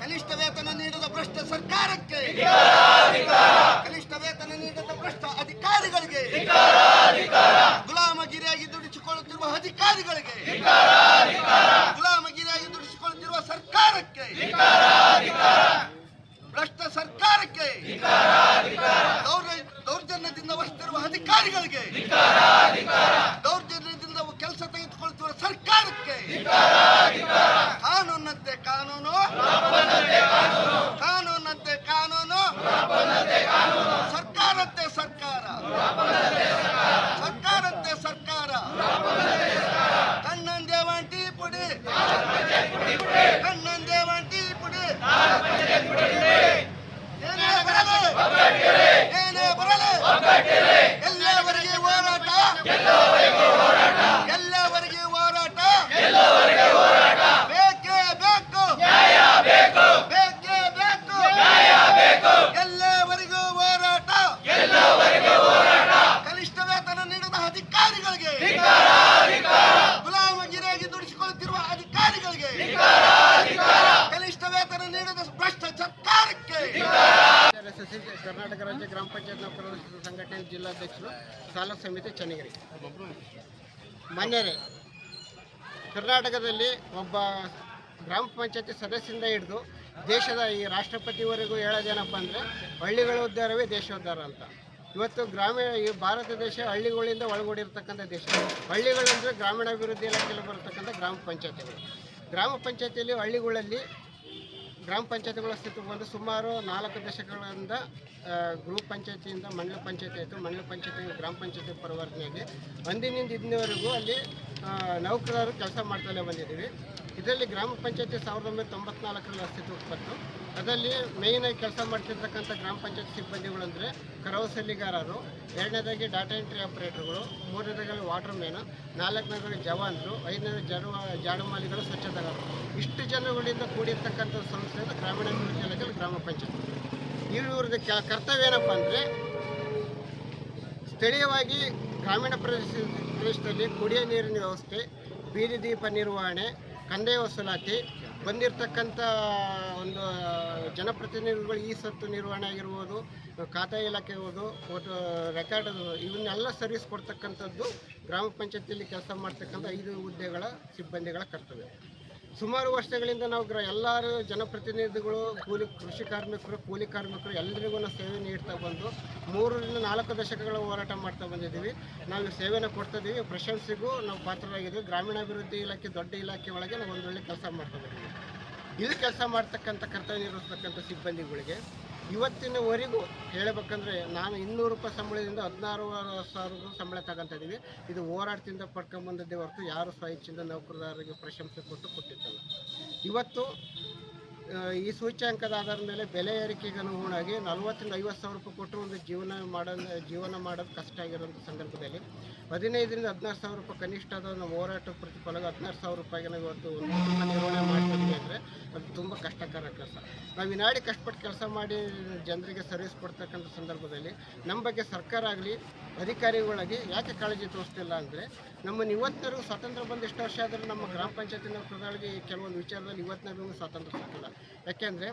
ಕನಿಷ್ಠ ವೇತನ ನೀಡದ ಭ್ರಷ್ಟ ಸರ್ಕಾರಕ್ಕೆ. ಕನಿಷ್ಠ ವೇತನ ನೀಡದ ಭ್ರಷ್ಟ ಅಧಿಕಾರಿಗಳಿಗೆ. ಗುಲಾಮಗಿರಿಯಾಗಿ ದುಡಿಸಿಕೊಳ್ಳುತ್ತಿರುವ ಅಧಿಕಾರಿಗಳಿಗೆ. ಗುಲಾಮಗಿರಿಯಾಗಿ ದುಡಿಸಿಕೊಳ್ಳುತ್ತಿರುವ ಸರ್ಕಾರಕ್ಕೆ. ಭ್ರಷ್ಟ ಸರ್ಕಾರಕ್ಕೆ. ದೌರ್ಜನ್ಯದಿಂದ ವಹಿಸುತ್ತಿರುವ ಅಧಿಕಾರಿಗಳಿಗೆ ದೌರ್ಜನ್ಯದಿಂದ ಕೆಲಸ ತೆಗೆದುಕೊಳ್ಳುತ್ತಿರುವ ಸರ್ಕಾರಕ್ಕೆ ಕಾನೂನಂತೆ ಕಾನೂನು ಕಾನೂನಂತೆ ಕಾನೂನು ಸರ್ಕಾರಂತೆ ಸರ್ಕಾರ ಸರ್ಕಾರಂತೆ ಸರ್ಕಾರ ಕಣ್ಣಂದೇವಂಟಿ ಪುಡಿ ಕಣ್ಣಂದೇವಂಟಿ ಪುಡಿ ಏನೇ ಬರಲಿ ಏನೇ ಬರಲಿ ಎಲ್ಲವರೆಗೆ ಹೋರಾಟ ಎಲ್ಲವರೆಗೆ ಹೋರಾಟ ಬೇಕೇ ಬೇಕು ಬೇಕೇ ಬೇಕು ಎಲ್ಲವರೆಗೂ ಹೋರಾಟ ಕನಿಷ್ಠ ವೇತನ ನೀಡದ ಅಧಿಕಾರಿಗಳಿಗೆ ಗುಲಾಮಗಿರಿಯಾಗಿ ದುಡಿಸಿಕೊಳ್ಳುತ್ತಿರುವ ಅಧಿಕಾರಿಗಳಿಗೆ ಕನಿಷ್ಠ ವೇತನ ನೀಡದ ಭ್ರಷ್ಟ ಸರ್ಕಾರಕ್ಕೆ ಎಸ್ಎಸ್ಸಿ ಕರ್ನಾಟಕ ರಾಜ್ಯ ಗ್ರಾಮ ಪಂಚಾಯತ್ ನೌಕರರ ಸಂಘಟನೆ ಜಿಲ್ಲಾಧ್ಯಕ್ಷರು, ತಾಲೂಕು ಸಮಿತಿ ಚನ್ನಗಿರಿ. ಮಾನ್ಯರೇ, ಕರ್ನಾಟಕದಲ್ಲಿ ಒಬ್ಬ ಗ್ರಾಮ ಪಂಚಾಯತಿ ಸದಸ್ಯರಿಂದ ಹಿಡಿದು ದೇಶದ ಈ ರಾಷ್ಟ್ರಪತಿವರೆಗೂ ಹೇಳೋದೇನಪ್ಪ ಅಂದರೆ, ಹಳ್ಳಿಗಳ ಉದ್ಧಾರವೇ ದೇಶೋದ್ಧಾರ ಅಂತ. ಇವತ್ತು ಗ್ರಾಮೀಣ, ಈ ಭಾರತ ದೇಶ ಹಳ್ಳಿಗಳಿಂದ ಒಳಗೂಡಿರ್ತಕ್ಕಂಥ ದೇಶ. ಹಳ್ಳಿಗಳಂದರೆ ಗ್ರಾಮೀಣಾಭಿವೃದ್ಧಿ ಇಲಾಖೆಯಲ್ಲಿ ಬರತಕ್ಕಂಥ ಗ್ರಾಮ ಪಂಚಾಯತಿಗಳು. ಗ್ರಾಮ ಪಂಚಾಯತಿಯಲ್ಲಿ ಹಳ್ಳಿಗಳಲ್ಲಿ ಗ್ರಾಮ ಪಂಚಾಯತಿಗಳ ಅಸ್ತಿತ್ವ ಬಂದು ಸುಮಾರು ನಾಲ್ಕು ದಶಕಗಳಿಂದ ಗ್ರೂಪ್ ಪಂಚಾಯತಿಯಿಂದ ಮಂಡಲ ಪಂಚಾಯತಿ ಆಯಿತು, ಮಂಡಲ ಪಂಚಾಯತಿ ಗ್ರಾಮ ಪಂಚಾಯತಿ ಪರಿವರ್ತನೆಯಾಗಿ ಅಂದಿನಿಂದ ಇಂದಿನವರೆಗೂ ಅಲ್ಲಿ ನೌಕರರು ಕೆಲಸ ಮಾಡ್ತಲೇ ಬಂದಿದ್ದೀವಿ. ಇದರಲ್ಲಿ ಗ್ರಾಮ ಪಂಚಾಯತಿ ಸಾವಿರದ ಒಂಬೈನೂರ ತೊಂಬತ್ನಾಲ್ಕರಲ್ಲಿ ಅಸ್ತಿತ್ವಕ್ಕೆ ಬಂತು. ಅದರಲ್ಲಿ ಮೇಯ್ನಾಗಿ ಕೆಲಸ ಮಾಡ್ತಿರ್ತಕ್ಕಂಥ ಗ್ರಾಮ ಪಂಚಾಯತ್ ಸಿಬ್ಬಂದಿಗಳು ಅಂದರೆ ಕರವಸಲ್ಲಿಗಾರರು ಎರಡನೇದಾಗಿ ಡಾಟಾ ಎಂಟ್ರಿ ಆಪರೇಟರ್ಗಳು ಮೂರನೇದಾಗಿ ವಾಟರ್ ಮ್ಯಾನು ನಾಲ್ಕನೇದಾಗಿ ಜವಾನ್ರು, ಐದನೇದಾಗಿ ಜಾಡು ಜಾಡುಮಾಲಿಗಳು ಸ್ವಚ್ಛತೆಗಾರರು ಇಷ್ಟು ಜನಗಳಿಂದ ಕೂಡಿರ್ತಕ್ಕಂಥ ಸಂಸ್ಥೆ ಅಂದರೆ ಗ್ರಾಮೀಣಾಭಿವೃದ್ಧಿ ಇಲಾಖೆ ಗ್ರಾಮ ಪಂಚಾಯತ್. ಇವ್ರದ್ದು ಕರ್ತವ್ಯ ಏನಪ್ಪ ಅಂದರೆ ಸ್ಥಳೀಯವಾಗಿ ಗ್ರಾಮೀಣ ಪ್ರದೇಶ, ಪ್ರದೇಶದಲ್ಲಿ ಕುಡಿಯೋ ನೀರಿನ ವ್ಯವಸ್ಥೆ, ಬೀದಿ ದೀಪ ನಿರ್ವಹಣೆ, ಕಂದಾಯ ವಸೂಲಾತಿ ಬಂದಿರತಕ್ಕಂಥ ಒಂದು ಜನಪ್ರತಿನಿಧಿಗಳು ಈ ಸತ್ತು ನಿರ್ವಹಣೆ ಆಗಿರ್ಬೋದು, ಖಾತೆ ಇಲಾಖೆ ಇರ್ಬೋದು ಒಟ್ಟು ರೆಕಾರ್ಡ್ ಇವನ್ನೆಲ್ಲ ಸರ್ವಿಸ್ ಕೊಡ್ತಕ್ಕಂಥದ್ದು ಗ್ರಾಮ ಪಂಚಾಯತಿಯಲ್ಲಿ ಕೆಲಸ ಮಾಡ್ತಕ್ಕಂಥ ಐದು ಹುದ್ದೆಗಳ ಸಿಬ್ಬಂದಿಗಳ ಕರ್ತವ್ಯ. ಸುಮಾರು ವರ್ಷಗಳಿಂದ ನಾವು ಗ್ರ ಎಲ್ಲರೂ ಜನಪ್ರತಿನಿಧಿಗಳು, ಕೂಲಿ ಕೃಷಿ ಕಾರ್ಮಿಕರು, ಕೂಲಿ ಕಾರ್ಮಿಕರು ಎಲ್ಲರಿಗೂ ನಾವು ಸೇವೆ ನೀಡ್ತಾ ಬಂದು ಮೂರರಿಂದ ನಾಲ್ಕು ದಶಕಗಳ ಹೋರಾಟ ಮಾಡ್ತಾ ಬಂದಿದ್ದೀವಿ. ನಾವು ಸೇವೆನ ಕೊಡ್ತಾ ಇದ್ದೀವಿ ಪ್ರಶಂಸೆಗೂ ನಾವು ಪಾತ್ರರಾಗಿದ್ದೀವಿ. ಗ್ರಾಮೀಣಾಭಿವೃದ್ಧಿ ಇಲಾಖೆ, ದೊಡ್ಡ ಇಲಾಖೆ ಒಳಗೆ ನಾವು ಒಂದು ಕೆಲಸ ಮಾಡ್ತಾ ಬಂದಿದ್ದೀವಿ. ಇಲ್ಲಿ ಕೆಲಸ ಮಾಡ್ತಕ್ಕಂಥ ಕರ್ತವ್ಯ ನಿರ್ವಹಿಸ್ತಕ್ಕಂಥ ಸಿಬ್ಬಂದಿಗಳಿಗೆ ಇವತ್ತಿನವರೆಗೂ ಹೇಳಬೇಕಂದ್ರೆ ನಾನು ಇನ್ನೂರು ರೂಪಾಯಿ ಸಂಬಳದಿಂದ ಹದಿನಾರು ಸಾವಿರ ರೂಪಾಯಿ ಸಂಬಳ ತಗೊಂತ ಇದ್ದೀವಿ ಇದು ಹೋರಾಟದಿಂದ ಪಡ್ಕೊಂಬಂದದ್ದೇ ಹೊರತು ಯಾರು ಸ್ವಇಚ್ಛೆಯಿಂದ ನೌಕರದಾರರಿಗೆ ಪ್ರಶಂಸೆ ಕೊಟ್ಟು ಕೊಟ್ಟಿದ್ದಲ್ಲ. ಇವತ್ತು ಈ ಸೂಚ್ಯಾಂಕದ ಆಧಾರದ ಮೇಲೆ ಬೆಲೆ ಏರಿಕೆಗೆ ಅನುಗುಣವಾಗಿ ನಲ್ವತ್ತರಿಂದ ಐವತ್ತು ಸಾವಿರ ರೂಪಾಯಿ ಕೊಟ್ಟರು ಒಂದು ಜೀವನ ಮಾಡೋ ಜೀವನ ಮಾಡೋದು ಕಷ್ಟ ಆಗಿರೋಂಥ ಸಂದರ್ಭದಲ್ಲಿ. ಹದಿನೈದರಿಂದ ಹದಿನಾರು ಸಾವಿರ ರೂಪಾಯಿ ಕನಿಷ್ಠ ಅದ ನಮ್ಮ ಹೋರಾಟ ಪ್ರತಿಫಲ ಹದಿನಾರು ಸಾವಿರ ರೂಪಾಯಿಗೆ ಇವತ್ತು ನಿರ್ವಹಣೆ ಮಾಡ್ತೀವಿ ಅಂದರೆ ಅದು ತುಂಬ ಕಷ್ಟಕರ ಕೆಲಸ. ನಾವು ನಾಡಿ ಕಷ್ಟಪಟ್ಟು ಕೆಲಸ ಮಾಡಿ ಜನರಿಗೆ ಸರ್ವಿಸ್ ಕೊಡ್ತಕ್ಕಂಥ ಸಂದರ್ಭದಲ್ಲಿ ನಮ್ಮ ಬಗ್ಗೆ ಸರ್ಕಾರ ಆಗಲಿ, ಅಧಿಕಾರಿಗಳಾಗಿ ಯಾಕೆ ಕಾಳಜಿ ತೋರಿಸ್ತಿಲ್ಲ ಅಂದರೆ ನಮ್ಮನ್ನು ಇವತ್ತಿನವರೆಗೂ ಸ್ವಾತಂತ್ರ್ಯ ಬಂದು ಎಷ್ಟು ವರ್ಷ ಆದರೂ ನಮ್ಮ ಗ್ರಾಮ ಪಂಚಾಯತಿನ ಪ್ರಧಾನಿಗೆ ಕೆಲವೊಂದು ವಿಚಾರದಲ್ಲಿ ಇವತ್ತಿನವರೆಗೂ ಸ್ವಾತಂತ್ರ್ಯ ಸಿಕ್ಕಿಲ್ಲ. ಯಾಕೆಂದರೆ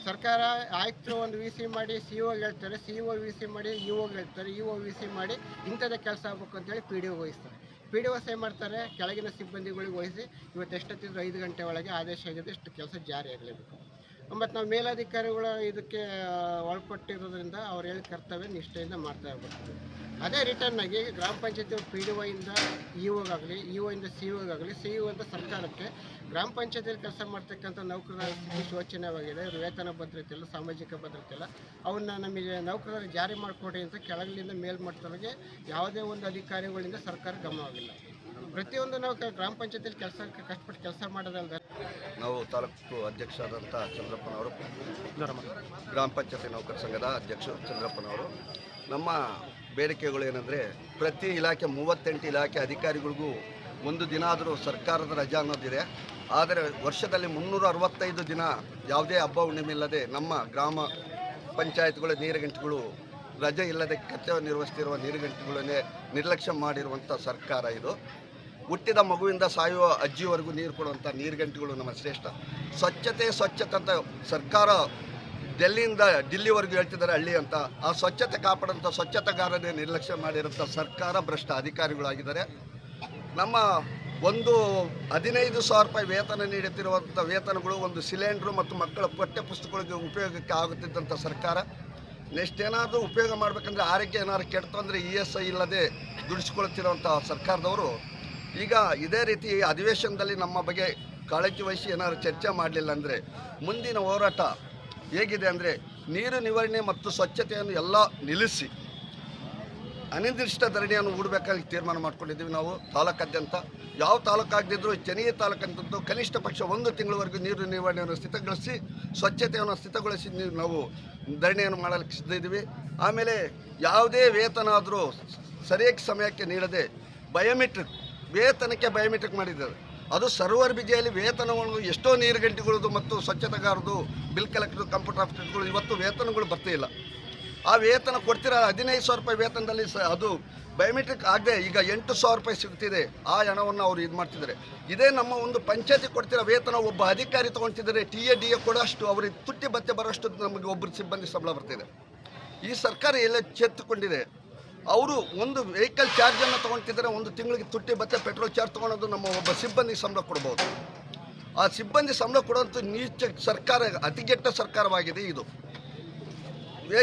ಸರ್ಕಾರ ಆಯ್ತು ಒಂದು ವಿ ಸಿ ಮಾಡಿ ಸಿ ಒ ಹೇಳ್ತಾರೆ ಸಿ ಒ ವಿ ಸಿ ಮಾಡಿ ಇ ಒ ಹೇಳ್ತಾರೆ ಇ ಒ ವಿ ಸಿ ಮಾಡಿ ಇಂಥದ್ದೇ ಕೆಲಸ ಆಗ್ಬೇಕು ಅಂತೇಳಿ ಪಿ ಡಿ ಒ ವಹಿಸ್ತಾರೆ. ಪಿ ಡಿ ಒ ಸೇ ಮಾಡ್ತಾರೆ, ಕೆಳಗಿನ ಸಿಬ್ಬಂದಿಗಳಿಗೆ ವಹಿಸಿ ಇವತ್ತು ಎಷ್ಟೊತ್ತಿದ್ರು ಐದು ಗಂಟೆ ಒಳಗೆ ಆದೇಶ ಆಗಿದೆ, ಇಷ್ಟು ಕೆಲಸ ಜಾರಿ ಆಗಲೇಬೇಕು. ಮತ್ತು ನಾವು ಮೇಲಾಧಿಕಾರಿಗಳು ಇದಕ್ಕೆ ಒಳಪಟ್ಟಿರೋದ್ರಿಂದ ಅವ್ರು ಹೇಳಿ ಕರ್ತವ್ಯ ನಿಷ್ಠೆಯಿಂದ ಮಾಡ್ತಾ ಇರ್ಬೇಕು ಅದೇ ರಿಟರ್ನ್ ಆಗಿ ಗ್ರಾಮ ಪಂಚಾಯತಿ ಪಿ ಡಿ ಒಯಿಂದ ಇ ಒಗಾಗಲಿ ಇ ಒಯಿಂದ ಸಿ ಒಗಾಗಲಿ ಸಿ ಒ ಅಂತ ಸರ್ಕಾರಕ್ಕೆ ಗ್ರಾಮ ಪಂಚಾಯತಿಯಲ್ಲಿ ಕೆಲಸ ಮಾಡ್ತಕ್ಕಂಥ ನೌಕರರ ಸ್ಥಿತಿ ಶೋಚನೀಯವಾಗಿದೆ. ವೇತನ ಭದ್ರತೆ ಇಲ್ಲ ಸಾಮಾಜಿಕ ಭದ್ರತೆ ಇಲ್ಲ. ಅವನ್ನ ನಮಗೆ ನೌಕರರು ಜಾರಿ ಮಾಡಿಕೊಡಿ ಅಂತ ಕೆಳಗಿನಿಂದ ಮೇಲ್ಮಟ್ಟದವರೆಗೆ ಯಾವುದೇ ಒಂದು ಅಧಿಕಾರಿಗಳಿಂದ ಸರ್ಕಾರ ಗಮನವಾಗಿಲ್ಲ ಪ್ರತಿಯೊಂದು ನಾವು ಗ್ರಾಮ ಪಂಚಾಯತಿಯಲ್ಲಿ ಕೆಲಸ ಕಷ್ಟಪಟ್ಟು ಕೆಲಸ ಮಾಡೋದಲ್ಲದೆ ನಾವು ತಾಲೂಕು ಅಧ್ಯಕ್ಷರಾದಂಥ ಚಂದ್ರಪ್ಪನವರು ಗ್ರಾಮ ಪಂಚಾಯತಿ ನೌಕರ ಸಂಘದ ಅಧ್ಯಕ್ಷರು ಚಂದ್ರಪ್ಪನವರು ನಮ್ಮ ಬೇಡಿಕೆಗಳು ಏನಂದರೆ ಪ್ರತಿ ಇಲಾಖೆ, ಮೂವತ್ತೆಂಟು ಇಲಾಖೆ ಅಧಿಕಾರಿಗಳಿಗೂ ಒಂದು ದಿನ ಆದರೂ ಸರ್ಕಾರದ ರಜಾ ಅನ್ನೋದಿದೆ. ಆದರೆ ವರ್ಷದಲ್ಲಿ ಮುನ್ನೂರ ಅರವತ್ತೈದು ದಿನ ಯಾವುದೇ ಹಬ್ಬ, ಹುಣ್ಣಿಮೆ ಇಲ್ಲದೆ ನಮ್ಮ ಗ್ರಾಮ ಪಂಚಾಯತ್ಗಳ, ನೀರುಗಂಟೆಗಳು ರಜೆ ಇಲ್ಲದೆ ಕರ್ತವ್ಯ ನಿರ್ವಹಿಸ್ತಿರುವ ನೀರುಗಂಟೆಗಳನ್ನೇ ನಿರ್ಲಕ್ಷ್ಯ ಮಾಡಿರುವಂಥ ಸರ್ಕಾರ ಇದು. ಹುಟ್ಟಿದ ಮಗುವಿಂದ ಸಾಯುವ ಅಜ್ಜಿವರೆಗೂ ನೀರು ಕೊಡುವಂಥ ನೀರುಗಂಟುಗಳು ನಮ್ಮ ಶ್ರೇಷ್ಠ. ಸ್ವಚ್ಛತೆ ಸ್ವಚ್ಛತೆ ಅಂತ ಸರ್ಕಾರ ಡೆಲ್ಲಿಯಿಂದ ಡಿಲ್ಲಿವರೆಗೂ ಹೇಳ್ತಿದ್ದಾರೆ ಹಳ್ಳಿ ಅಂತ. ಆ ಸ್ವಚ್ಛತೆ ಕಾಪಾಡೋಂಥ ಸ್ವಚ್ಛತೆಗಾರನೇ ನಿರ್ಲಕ್ಷ್ಯ ಮಾಡಿರೋಂಥ ಸರ್ಕಾರ ಭ್ರಷ್ಟ ಅಧಿಕಾರಿಗಳಾಗಿದ್ದಾರೆ. ನಮ್ಮ ಒಂದು ಹದಿನೈದು ಸಾವಿರ ರೂಪಾಯಿ ವೇತನ ನೀಡುತ್ತಿರುವಂಥ ವೇತನಗಳು ಒಂದು ಸಿಲಿಂಡ್ರು ಮತ್ತು ಮಕ್ಕಳ ಪಠ್ಯ ಪುಸ್ತಕಗಳಿಗೆ ಉಪಯೋಗಕ್ಕೆ ಆಗುತ್ತಿದ್ದಂಥ ಸರ್ಕಾರ. ನೆಕ್ಸ್ಟ್ ಏನಾದರೂ ಉಪಯೋಗ ಮಾಡಬೇಕಂದ್ರೆ ಆರೋಗ್ಯ ಏನಾದ್ರು ಕೆಡ್ತು ಅಂದರೆ ಇ ಎಸ್ ಐ ಇಲ್ಲದೆ ದುಡಿಸ್ಕೊಳ್ತಿರೋಂಥ ಸರ್ಕಾರದವರು. ಈಗ ಇದೇ ರೀತಿ ಅಧಿವೇಶನದಲ್ಲಿ ನಮ್ಮ ಬಗ್ಗೆ ಕಾಳಜಿ ವಹಿಸಿ ಏನಾದ್ರು ಚರ್ಚೆ ಮಾಡಲಿಲ್ಲ ಅಂದರೆ ಮುಂದಿನ ಹೋರಾಟ ಹೇಗಿದೆ ಅಂದರೆ ನೀರು ನಿವಾರಣೆ ಮತ್ತು ಸ್ವಚ್ಛತೆಯನ್ನು ಎಲ್ಲ ನಿಲ್ಲಿಸಿ ಅನಿರ್ದಿಷ್ಟ ಧರಣಿಯನ್ನು ಹೂಡಬೇಕಾಗಿ ತೀರ್ಮಾನ ಮಾಡ್ಕೊಂಡಿದ್ದೀವಿ ನಾವು, ತಾಲೂಕಾದ್ಯಂತ. ಯಾವ ತಾಲೂಕಾಗದಿದ್ದರೂ ಚೆನ್ನೈ ತಾಲೂಕಂತದ್ದು ಕನಿಷ್ಠ ಪಕ್ಷ ಒಂದು ತಿಂಗಳವರೆಗೂ ನೀರು ನಿರ್ವಹಣೆಯನ್ನು ಸ್ಥಿತಗೊಳಿಸಿ, ಸ್ವಚ್ಛತೆಯನ್ನು ಸ್ಥಿತಗೊಳಿಸಿ ನಾವು ಧರಣಿಯನ್ನು ಮಾಡಲಿಕ್ಕೆ ಸಿದ್ಧ ಇದ್ದೀವಿ. ಆಮೇಲೆ ಯಾವುದೇ ವೇತನ ಆದರೂ ಸರಿಯಾಗಿ ಸಮಯಕ್ಕೆ ನೀಡದೆ ಬಯೋಮೆಟ್ರಿಕ್ ವೇತನಕ್ಕೆ ಬಯೋಮೆಟ್ರಿಕ್ ಮಾಡಿದ್ದಾರೆ. ಅದು ಸರ್ವರ್ ಬಿಜಿಯಲ್ಲಿ ವೇತನಗಳು ಎಷ್ಟೋ ನೀರು ಗಂಟೆಗಳದು ಮತ್ತು ಸ್ವಚ್ಛತೆಗಾರದು ಬಿಲ್ ಕಲೆಕ್ಟರ್ ಕಂಪ್ಯೂಟರ್ ಆಫೀಸರ್ಗಳು ಇವತ್ತು ವೇತನಗಳು ಬರ್ತಾ ಇಲ್ಲ. ಆ ವೇತನ ಕೊಡ್ತಿರೋ? ಹದಿನೈದು ಸಾವಿರ ರೂಪಾಯಿ ವೇತನದಲ್ಲಿ ಸ, ಅದು ಬಯೋಮೆಟ್ರಿಕ್ ಆಗದೆ ಈಗ ಎಂಟು ಸಾವಿರ ರೂಪಾಯಿ ಸಿಗ್ತಿದೆ ಆ ಹಣವನ್ನು ಅವರು ಇದು ಮಾಡ್ತಿದ್ದಾರೆ. ಇದೇ ನಮ್ಮ ಒಂದು ಪಂಚಾಯತಿ ಕೊಡ್ತಿರೋ ವೇತನ ಒಬ್ಬ ಅಧಿಕಾರಿ ತೊಗೊಳ್ತಿದ್ದಾರೆ ಟಿ ಎ, ಡಿ ಎ ಕೊಡೋಷ್ಟು ಅವರಿಗೆ ತುಟ್ಟಿ ಬತ್ತೆ ಬರೋಷ್ಟು ನಮಗೆ ಒಬ್ಬರು ಸಿಬ್ಬಂದಿ ಸಂಬಳ ಬರ್ತಿದೆ. ಈ ಸರ್ಕಾರ ಎಲ್ಲ ಚೆತ್ತುಕೊಂಡಿದೆ ಅವರು ಒಂದು ವೆಹಿಕಲ್ ಚಾರ್ಜನ್ನು ತೊಗೊಳ್ತಿದ್ದಾರೆ ಒಂದು ತಿಂಗಳಿಗೆ ತುಟ್ಟಿ ಬತ್ತೆ ಪೆಟ್ರೋಲ್ ಚಾರ್ಜ್ ತೊಗೊಳೋದು ನಮ್ಮ ಒಬ್ಬ ಸಿಬ್ಬಂದಿ ಸಂಬಳ ಕೊಡ್ಬೋದು. ಆ ಸಿಬ್ಬಂದಿ ಸಂಬಳ ಕೊಡುವಂಥ ನೀಚ ಸರ್ಕಾರ ಅತಿಗೆಟ್ಟ ಸರ್ಕಾರವಾಗಿದೆ ಇದು.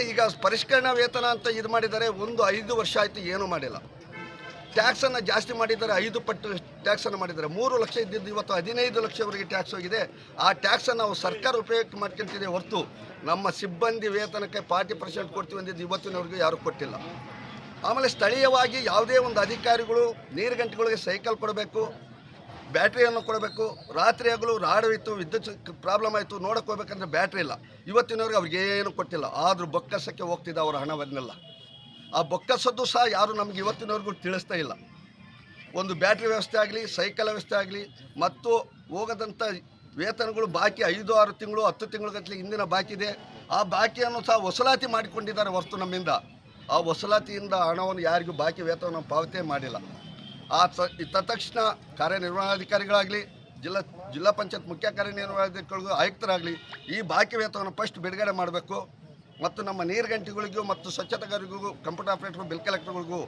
ಈಗ ಪರಿಷ್ಕರಣಾ ವೇತನ ಅಂತ ಇದು ಮಾಡಿದರೆ ಒಂದು ಐದು ವರ್ಷ ಆಯಿತು ಏನೂ ಮಾಡಿಲ್ಲ. ಟ್ಯಾಕ್ಸನ್ನು ಜಾಸ್ತಿ ಮಾಡಿದ್ದಾರೆ ಐದು ಪಟ್ಟು ಟ್ಯಾಕ್ಸನ್ನು ಮಾಡಿದರೆ ಮೂರು ಲಕ್ಷ ಇದ್ದಿದ್ದು ಇವತ್ತು ಹದಿನೈದು ಲಕ್ಷವರೆಗೆ ಟ್ಯಾಕ್ಸ್ ಹೋಗಿದೆ. ಆ ಟ್ಯಾಕ್ಸನ್ನು ನಾವು ಸರ್ಕಾರ ಉಪಯೋಗಕ್ಕೆ ಮಾಡ್ಕೊಂತಿದೆ ಹೊರತು ನಮ್ಮ ಸಿಬ್ಬಂದಿ ವೇತನಕ್ಕೆ ಫಾರ್ಟಿ ಪರ್ಸೆಂಟ್ ಕೊಡ್ತೀವಿ ಅಂದಿದ್ದು ಇವತ್ತಿನವರೆಗೂ ಯಾರೂ ಕೊಟ್ಟಿಲ್ಲ. ಆಮೇಲೆ ಸ್ಥಳೀಯವಾಗಿ ಯಾವುದೇ ಒಂದು ಅಧಿಕಾರಿಗಳು, ನೀರು ಗಂಟೆಗಳಿಗೆ ಸೈಕಲ್ ಕೊಡಬೇಕು, ಬ್ಯಾಟ್ರಿಯನ್ನು ಕೊಡಬೇಕು, ರಾತ್ರಿ ಹಗಲು ಹೋಯ್ತು ವಿದ್ಯುತ್ ಪ್ರಾಬ್ಲಮ್ ಆಯಿತು ನೋಡಕ್ಕೆ ಹೋಗ್ಬೇಕಂದ್ರೆ ಬ್ಯಾಟ್ರಿ ಇಲ್ಲ. ಇವತ್ತಿನವ್ರಿಗೆ ಅವ್ರಿಗೆ ಏನು ಕೊಟ್ಟಿಲ್ಲ. ಆದರೂ ಬೊಕ್ಕಸಕ್ಕೆ ಹೋಗ್ತಿದ್ದ ಅವರ ಹಣವನ್ನೆಲ್ಲ. ಆ ಬೊಕ್ಕಸದ್ದು ಸಹ ಯಾರು ನಮಗೆ ಇವತ್ತಿನವರೆಗೂ ತಿಳಿಸ್ತಾ ಇಲ್ಲ. ಒಂದು ಬ್ಯಾಟ್ರಿ ವ್ಯವಸ್ಥೆ ಆಗಲಿ, ಸೈಕಲ್ ವ್ಯವಸ್ಥೆ ಆಗಲಿ, ಮತ್ತು ಹೋಗದಂಥ ವೇತನಗಳು ಬಾಕಿ ಐದು, ಆರು ತಿಂಗಳು, ಹತ್ತು ತಿಂಗಳುಗಟ್ಟಲೆ ಹಿಂದಿನ ಬಾಕಿ ಇದೆ ಆ ಬಾಕಿಯನ್ನು ಸಹ ವಸೂಲಾತಿ ಮಾಡಿಕೊಂಡಿದ್ದಾರೆ ಹೊರತು ನಮ್ಮಿಂದ. ಆ ವಸೂಲಾತಿಯಿಂದ ಹಣವನ್ನು ಯಾರಿಗೂ ಬಾಕಿ ವೇತನವನ್ನು ಪಾವತಿ ಮಾಡಿಲ್ಲ. ಆ ತತ್ಕ್ಷಣ ಕಾರ್ಯನಿರ್ವಹಣಾಧಿಕಾರಿಗಳಾಗಲಿ, ಜಿಲ್ಲಾ ಜಿಲ್ಲಾ ಪಂಚಾಯತ್ ಮುಖ್ಯ ಕಾರ್ಯನಿರ್ವಹಣಾಧಿಕಾರಿಗಳು ಆಯುಕ್ತರಾಗಲಿ ಈ ಬಾಕಿ ವೇತನವನ್ನು ಫಸ್ಟ್ ಬಿಡುಗಡೆ ಮಾಡಬೇಕು. ಮತ್ತು ನಮ್ಮ ನೀರುಗಂಟಿಗಳಿಗೂ ಮತ್ತು ಸ್ವಚ್ಛತೆಗಾರಿಗೂ ಕಂಪ್ಯೂಟರ್ ಆಪರೇಟರ್ ಬಿಲ್ ಕಲೆಕ್ಟರ್ಗಳಿಗೂ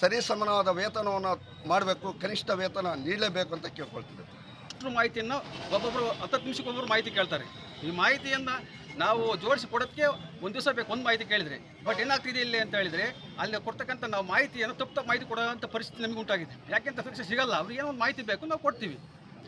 ಸರಿ ಸಮಾನವಾದ ವೇತನವನ್ನು ಮಾಡಬೇಕು. ಕನಿಷ್ಠ ವೇತನ ನೀಡಲೇಬೇಕು ಅಂತ ಕೇಳ್ಕೊಳ್ತಿದ್ದೆ ಅಷ್ಟು ಮಾಹಿತಿಯನ್ನು ಒಬ್ಬೊಬ್ಬರು ಹತ್ತು ನಿಮಿಷಕ್ಕೊಬ್ಬರು ಮಾಹಿತಿ ಕೇಳ್ತಾರೆ. ಈ ಮಾಹಿತಿಯನ್ನು ನಾವು ಜೋಡಿಸಿ ಕೊಡೋದಕ್ಕೆ ಒಂದು ದಿವಸ ಬೇಕು ಒಂದು ಮಾಹಿತಿ ಕೇಳಿದರೆ. ಬಟ್ ಏನಾಗ್ತಿದೆ ಇಲ್ಲಿ ಅಂತ ಹೇಳಿದರೆ ಅಲ್ಲಿ ಕೊಡ್ತಕ್ಕಂಥ ನಾವು ಮಾಹಿತಿಯನ್ನು ತಪ್ಪು ತಪ್ಪು ಮಾಹಿತಿ ಕೊಡೋವಂಥ ಪರಿಸ್ಥಿತಿ ನಮಗೆ ಉಂಟಾಗಿದೆ. ಯಾಕೆಂತ ಸುರಕ್ಷೆ ಸಿಗಲ್ಲ ಅವ್ರಿಗೆ ಏನೋ ಒಂದು ಮಾಹಿತಿ ಬೇಕು ನಾವು ಕೊಡ್ತೀವಿ.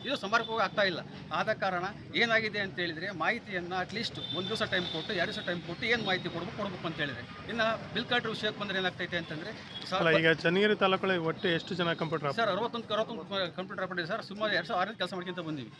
ಇದು ಸಮರ್ಪಕವಾಗಿ ಆಗ್ತಾ ಇಲ್ಲ. ಆದ ಕಾರಣ ಏನಾಗಿದೆ ಅಂತ ಹೇಳಿದರೆ ಮಾಹಿತಿಯನ್ನು ಅಟ್ಲೀಸ್ಟ್ ಒಂದು ದಿವಸ ಟೈಮ್ ಕೊಟ್ಟು ಎರಡು ದಿವಸ ಟೈಮ್ ಕೊಟ್ಟು ಏನು ಮಾಹಿತಿ ಕೊಡಬೇಕು ಕೊಡಬೇಕು ಅಂತ ಹೇಳಿದರೆ. ಇನ್ನು ಬಿಲ್ ಕಲೆಕ್ಟರ್ ವಿಷಯಕ್ಕೆ ಬಂದರೆ ಏನಾಗ್ತೈತೆ ಅಂತಂದರೆ ಸರ್ ಈಗ ಚನ್ನಗಿರಿ ತಾಲೂಕಲ್ಲಿ ಒಟ್ಟು ಎಷ್ಟು ಜನ ಕಂಪ್ಯೂಟರ್ ಸರ್ ಅರವತ್ತೊಂದು ಅರವತ್ತೊಂದು ಕಂಪ್ಯೂಟರ್ ಆಪರೇಟರ್ ಸರ್ ಸುಮಾರು ಎರಡು ಸಾವಿರ ಆರನೇ ಕೆಲಸ ಮಾಡ್ಕೊಂತ ಬಂದೀವಿ.